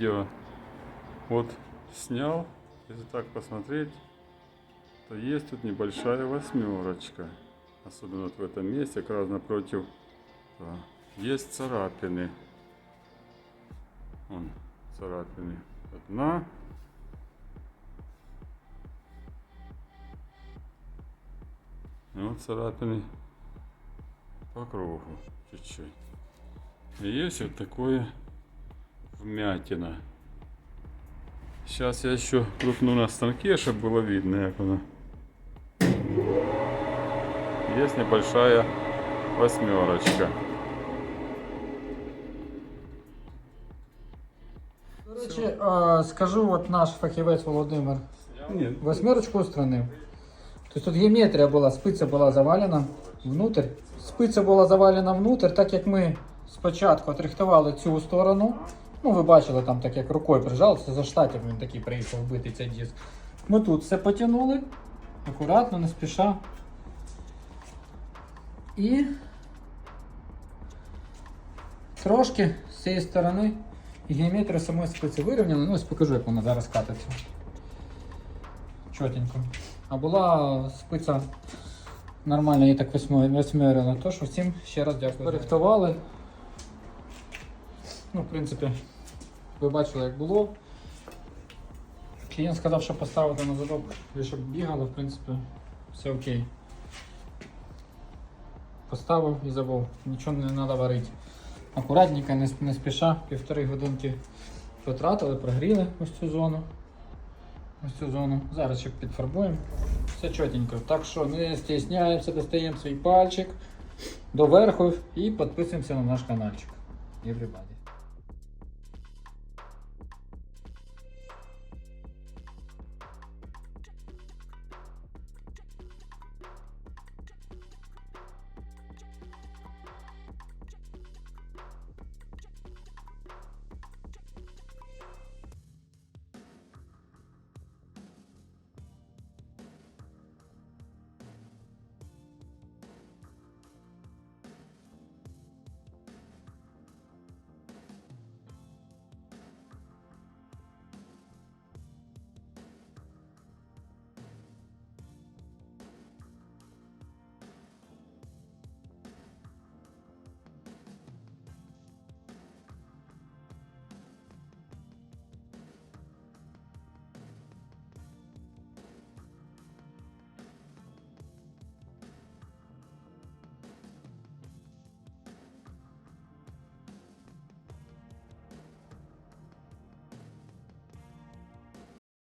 видео вот снял, если так посмотреть, то есть тут небольшая восьмерочка. Особенно вот в этом месте, как раз напротив, да, есть царапины. Вон, царапины. Одна. И вот царапины по кругу чуть-чуть. И есть вот такое вмятина. Сейчас я еще крупну на станке, чтобы было видно, как она. Есть небольшая восьмерочка. А, скажу, от наш фахівець Володимир Нет, восьмерочку устранив. Тобто тут геометрія була, спиця була завалена внутрь. Спиця була завалена внутрь, так як ми спочатку отрихтували цю сторону. Ну, ви бачили, там так як рукою прижали, це за штатів він такий приїхав вбити цей диск. Ми тут все потягнули, акуратно, не спіша. І трошки з цієї сторони геометрію самої спиці вирівняли. Ну, ось покажу, як вона зараз катиться. Чотенько. А була спиця нормально, її так восьмерила. Тож всім ще раз дякую. Порихтували. Ну, в принципі, ви бачили, як було. Клієнт сказав, що поставити на задок, щоб бігало, в принципі, все окей. Поставив і забув. Нічого не треба варити. Акуратненько, не, не спіша, півтори годинки потратили, прогріли ось цю зону. Ось цю зону. Зараз ще підфарбуємо. Все чотенько. Так що не стісняємося, достаємо свій пальчик доверху і підписуємося на наш каналчик. Everybody.